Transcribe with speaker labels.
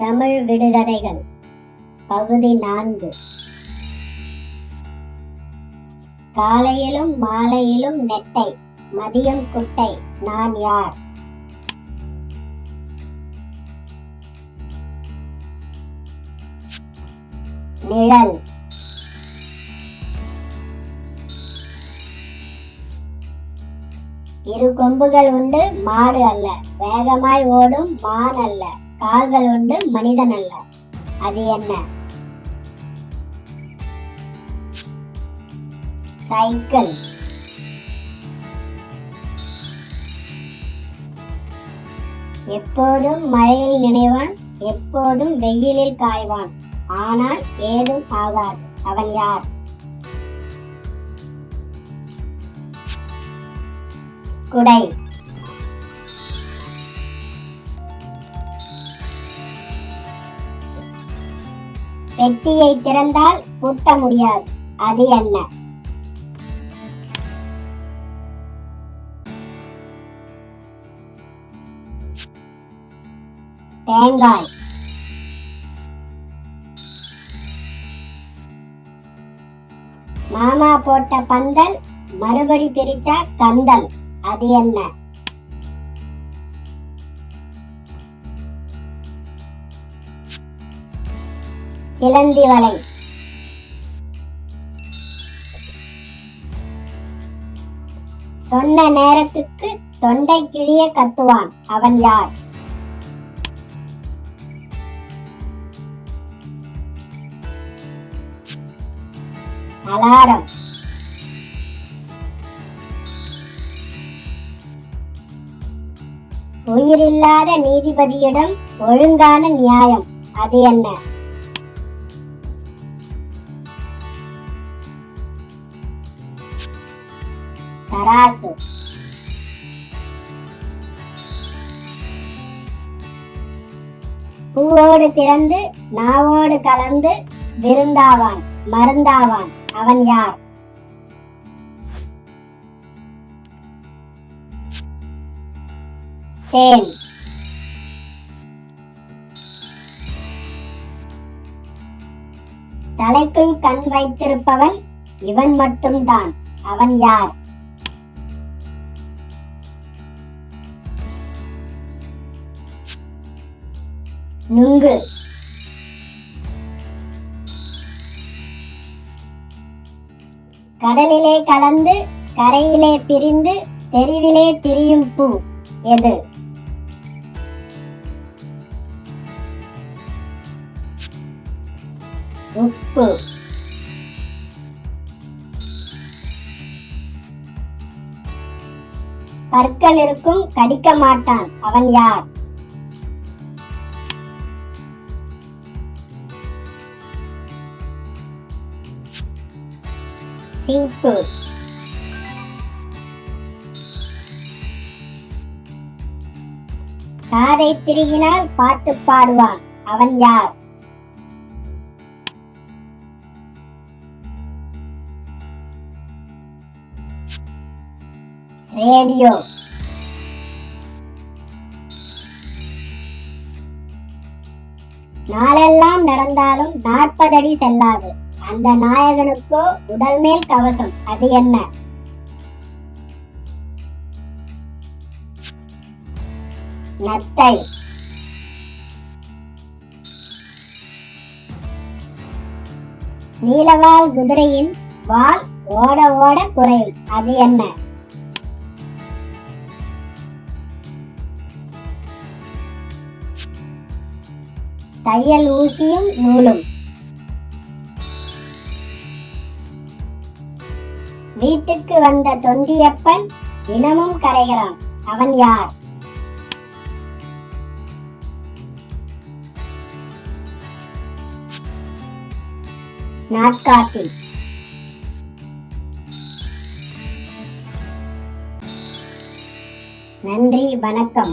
Speaker 1: தமிழ் விடுகதைகள். பகுதி நான்கு. காலையிலும் மாலையிலும் நெட்டை மதியம் குட்டை நான் யார்? நிழல். இரு கொம்புகள் உண்டு மாடு அல்ல. வேகமாய் ஓடும் மான் அல்ல. கால்கள் உண்டு மனிதன் அல்ல. அது என்ன? சைக்கிள் எப்போதும் மழையில் நினைவான் எப்போதும் வெயிலில் காய்வான். ஆனால் ஏதும் ஆகாது. அவன் யார்? குடை. பெட்டியை திறந்தால் பூட்ட முடியாது. அது என்ன? தேங்காய். மாமா போட்ட பந்தல் மறுபடி பிரிச்சா கந்தல். அது என்ன? இளந்தி வலை. சொன்ன நேரத்துக்கு தொண்டை கிழிய கத்துவான். அவன் யார்? அலாரம். உயிரில்லாத நீதிபதியிடம் ஒழுங்கான நியாயம். அது என்ன? தராசு. பூவோடு பிறந்து நாவோடு கலந்து விருந்தாவான் மருந்தாவான் அவன் யார்? தேன். தலைக்குள் கண் வைத்திருப்பவன் இவன் மட்டும்தான். அவன் யார்? நுங்கு. கடலிலே கலந்து கரையிலே பிரிந்து தெருவிலே திரியும் பூ எது? உப்பு. பற்கள் இருக்கும் கடிக்க மாட்டான் அவன் யார்? சீப்பு காதை திருகினால் பாட்டு பாடுவான். அவன் யார்? ரேடியோ. நாளெல்லாம் நடந்தாலும் நாற்பதடி செல்லாது. அந்த நாயகனுக்கோ உடல் மேல் கவசம் அது என்ன? நத்தை. நீலவால் குதிரையின் வால் ஓட ஓட குறையும் அது என்ன? தையல் ஊசியும் நூலும். வீட்டுக்கு வந்த தொந்தியப்பன் தினமும் கரைகிறான். அவன் யார்? நாட்காட்டி. நன்றி வணக்கம்.